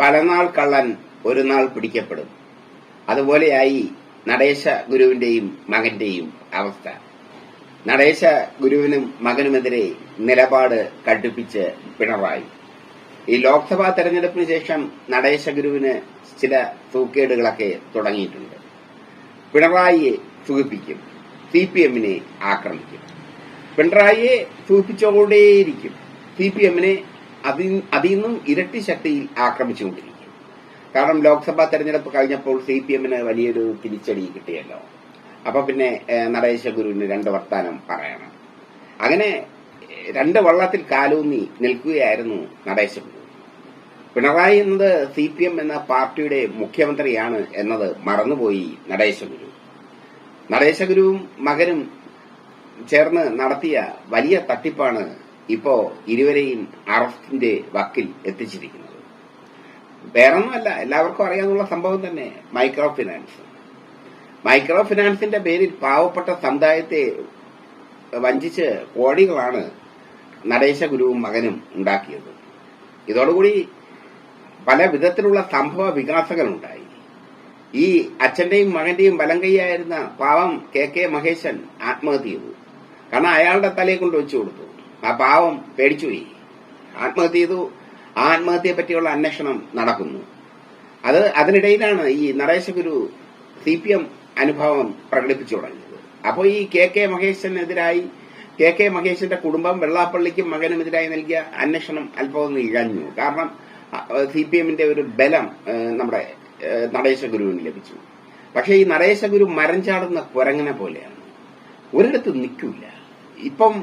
പലനാൾ കള്ളൻ ഒരു നാൾ പിടിക്കപ്പെടും. അതുപോലെയായി നടേശ ഗുരുവിന്റെയും മകന്റെയും അവസ്ഥ. നടേശ ഗുരുവിനും മകനുമെതിരെ നിലപാട് കടുപ്പിച്ച് പിണറായി. ഈ ലോക്സഭാ തെരഞ്ഞെടുപ്പിന് ശേഷം നടേശ ഗുരുവിന് ചില തൂക്കേടുകളൊക്കെ തുടങ്ങിയിട്ടുണ്ട്. പിണറായിയെ സുഖിപ്പിക്കും സി പി എമ്മിനെ ആക്രമിക്കും. പിണറായിയെ സൂചിപ്പിച്ചുകൊണ്ടേയിരിക്കും സി പി എമ്മിനെ അതിൽ നിന്നും ഇരട്ടി ശക്തിയിൽ ആക്രമിച്ചുകൊണ്ടിരിക്കും. കാരണം ലോക്സഭാ തെരഞ്ഞെടുപ്പ് കഴിഞ്ഞപ്പോൾ സി പി എമ്മിന് വലിയൊരു തിരിച്ചടി കിട്ടിയല്ലോ. അപ്പൊ പിന്നെ നടേശ ഗുരുവിന് രണ്ട് വർത്താനം പറയണം. അങ്ങനെ രണ്ട് വള്ളത്തിൽ കാലൂന്നി നിൽക്കുകയായിരുന്നു നടേശ ഗുരു പിണറായി എന്നത് സി പി എം എന്ന പാർട്ടിയുടെ മുഖ്യമന്ത്രിയാണ് എന്നത് മറന്നുപോയി നടേശ ഗുരു നടേശ ഗുരുവും മകനും ചേർന്ന് നടത്തിയ വലിയ തട്ടിപ്പാണ് ഇപ്പോ ഇരുവരെയും അറസ്റ്റിന്റെ വക്കിൽ എത്തിച്ചിരിക്കുന്നത്. വേറൊന്നുമല്ല എല്ലാവർക്കും അറിയാവുന്ന സംഭവം തന്നെ മൈക്രോ ഫിനാൻസ് മൈക്രോ ഫിനാൻസിന്റെ പേരിൽ പാവപ്പെട്ട സമുദായത്തെ വഞ്ചിച്ച് കോടികളാണ് നടേശ ഗുരുവും മകനും ഉണ്ടാക്കിയത്. ഇതോടുകൂടി പല വിധത്തിലുള്ള സംഭവ വികാസങ്ങളുണ്ടായി. ഈ അച്ഛന്റെയും മകന്റെയും വലം കൈയായിരുന്ന പാവം കെ കെ മഹേശൻ ആത്മഹത്യ ചെയ്തു. കാരണം അയാളുടെ തലയെ കൊണ്ട് വെച്ചു കൊടുത്തു. ആ പാവം പേടിച്ചുപോയി ആത്മഹത്യ ചെയ്തു. ആ ആത്മഹത്യയെ പറ്റിയുള്ള അന്വേഷണം നടക്കുന്നു. അത് അതിനിടയിലാണ് ഈ നരേശഗുരു സി പി എം അനുഭവം പ്രകടിപ്പിച്ചു തുടങ്ങിയത്. അപ്പോൾ ഈ കെ കെ മഹേശനെതിരായി കെ കെ മഹേശന്റെ കുടുംബം വെള്ളാപ്പള്ളിക്കും മകനുമെതിരായി നൽകിയ അന്വേഷണം അല്പമൊന്ന് ഇഴഞ്ഞു. കാരണം സി പി എമ്മിന്റെ ഒരു ബലം നമ്മുടെ ഏഹ്, നടേശ ഗുരുവിന് ലഭിച്ചു. പക്ഷേ ഈ നടേശ ഗുരു മരം ചാടുന്ന കുരങ്ങനെ പോലെയാണ്. ഒരിടത്ത് നിൽക്കില്ല ഇപ്പം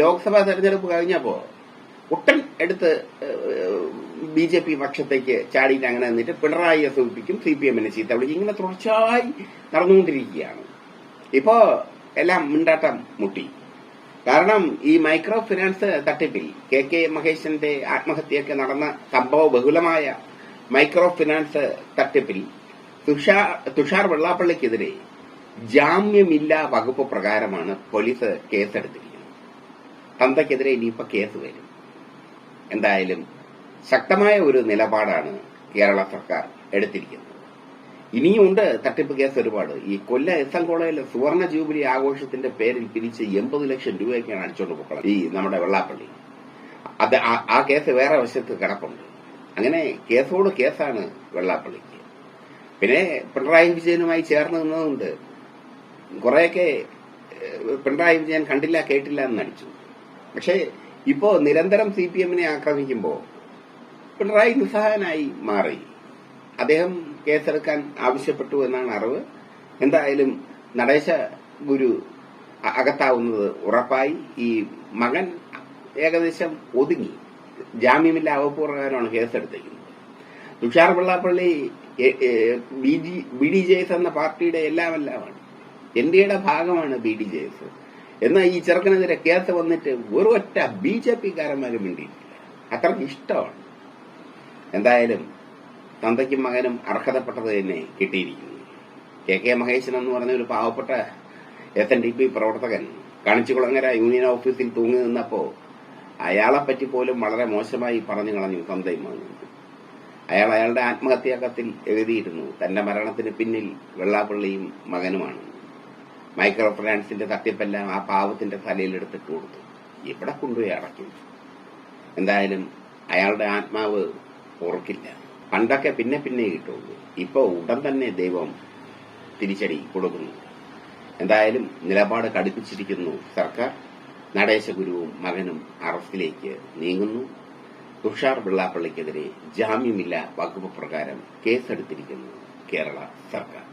ലോക്സഭാ തെരഞ്ഞെടുപ്പ് കഴിഞ്ഞപ്പോ ഒട്ടൻ എടുത്ത് ബി ജെ പി പക്ഷത്തേക്ക് ചാടിയിട്ട് അങ്ങനെ നിന്നിട്ട് പിണറായിയെ സൂചിപ്പിക്കും സി പി എമ്മിനെ ചീത്ത വിളിക്കും. ഇങ്ങനെ തുടർച്ചയായി നടന്നുകൊണ്ടിരിക്കുകയാണ്. ഇപ്പോ എല്ലാം മിണ്ടാട്ടം മുട്ടി. കാരണം ഈ മൈക്രോ ഫിനാൻസ് തട്ടിപ്പിൽ കെ കെ മഹേശന്റെ ആത്മഹത്യയൊക്കെ നടന്ന സംഭവ ബഹുലമായ മൈക്രോ ഫിനാൻസ് തട്ടിപ്പിൽ തുഷാർ തുഷാർ വെള്ളാപ്പള്ളിക്കെതിരെ ജാമ്യമില്ലാ വകുപ്പ് പ്രകാരമാണ് പോലീസ് കേസെടുത്തിരിക്കുന്നത്. തന്തയ്ക്കെതിരെ ഇനിയിപ്പോ കേസ് വരും. എന്തായാലും ശക്തമായ ഒരു നിലപാടാണ് കേരള സർക്കാർ എടുത്തിരിക്കുന്നത്. ഇനിയുമുണ്ട് തട്ടിപ്പ് കേസ് ഒരുപാട്. ഈ കൊല്ല എസ് എൻ കോളേജിലെ സുവർണ ജൂബിലി ആഘോഷത്തിന്റെ പേരിൽ പിരിച്ച് എൺപത് ലക്ഷം രൂപയൊക്കെയാണ് അടിച്ചോണ്ട് പോക്കളത് ഈ നമ്മുടെ വെള്ളാപ്പള്ളി. അത് ആ- കേസ് വേറെ വശത്ത് കിടപ്പുണ്ട്. അങ്ങനെ കേസോട് കേസാണ് വെള്ളാപ്പള്ളിക്ക്. പിന്നെ പിണറായി വിജയനുമായി ചേർന്ന് നിന്നതുകൊണ്ട് കുറെയൊക്കെ പിണറായി വിജയൻ കണ്ടില്ല കേട്ടില്ല എന്ന് നടിച്ചു പക്ഷേ ഇപ്പോ നിരന്തരം സി പി എമ്മിനെ ആക്രമിക്കുമ്പോൾ പിണറായി നിസ്സഹായനായി മാറി. അദ്ദേഹം കേസെടുക്കാൻ ആവശ്യപ്പെട്ടു എന്നാണ് അറിവ്. എന്തായാലും നടേശ ഗുരു അകത്താവുന്നത് ഉറപ്പായി. ഈ മകൻ ഏകദേശം ഒതുങ്ങി. ജാമ്യമില്ല അവപൂർവകാരമാണ് കേസെടുത്തിരിക്കുന്നത്. Thushar Vellappally B D J S എന്ന പാർട്ടിയുടെ എല്ലാമെല്ലാമാണ്. എൻ ഡി എയുടെ ഭാഗമാണ് ബി ഡി ജെ എസ്. എന്നാൽ ഈ ചെറുക്കനെതിരെ കേസ് വന്നിട്ട് ഒറ്റ ബി ജെ പിക്കാരന്മാരും മിണ്ടിയിട്ടില്ല. അത്രയ്ക്ക് ഇഷ്ടമാണ്. എന്തായാലും തന്തയ്ക്കും മകനും അർഹതപ്പെട്ടത് തന്നെ കിട്ടിയിരിക്കുന്നു. കെ കെ മഹേശൻ എന്ന് പറഞ്ഞ ഒരു പാവപ്പെട്ട എസ് എൻ ഡി പി പ്രവർത്തകൻ കണിച്ചുകുളങ്ങര യൂണിയൻ ഓഫീസിൽ തൂങ്ങി നിന്നപ്പോ അയാളെപ്പറ്റി പോലും വളരെ മോശമായി പറഞ്ഞു കളഞ്ഞു തന്തയും മകനും. അയാൾ അയാളുടെ ആത്മഹത്യാ കത്തിൽ എഴുതിയിരുന്നു. തന്റെ മരണത്തിന് പിന്നിൽ വെള്ളാപ്പള്ളിയും മകനുമാണ്. മൈക്രോ ഫിനാൻസിന്റെ തട്ടിപ്പെല്ലാം ആ പാവത്തിന്റെ തലയിൽ എടുത്തിട്ട് കൊടുത്തു. ഇവിടെ കൊണ്ടുപോയി അടയ്ക്കും എന്തായാലും അയാളുടെ ആത്മാവ് ഉറക്കില്ല. പണ്ടൊക്കെ പിന്നെ പിന്നെ കിട്ടുള്ളൂ ഇപ്പൊ ഉടൻ തന്നെ ദൈവം തിരിച്ചടി കൊടുക്കുന്നു. എന്തായാലും നിലപാട് കടുപ്പിച്ചിരിക്കുന്നു. സർക്കാർ നടേശ ഗുരുവും മകനും അറസ്റ്റിലേക്ക് നീങ്ങുന്നു. തുഷാർ വെള്ളാപ്പള്ളിക്കെതിരെ ജാമ്യമില്ല വകുപ്പ് പ്രകാരം കേസെടുത്തിരിക്കുന്നു കേരള സർക്കാർ.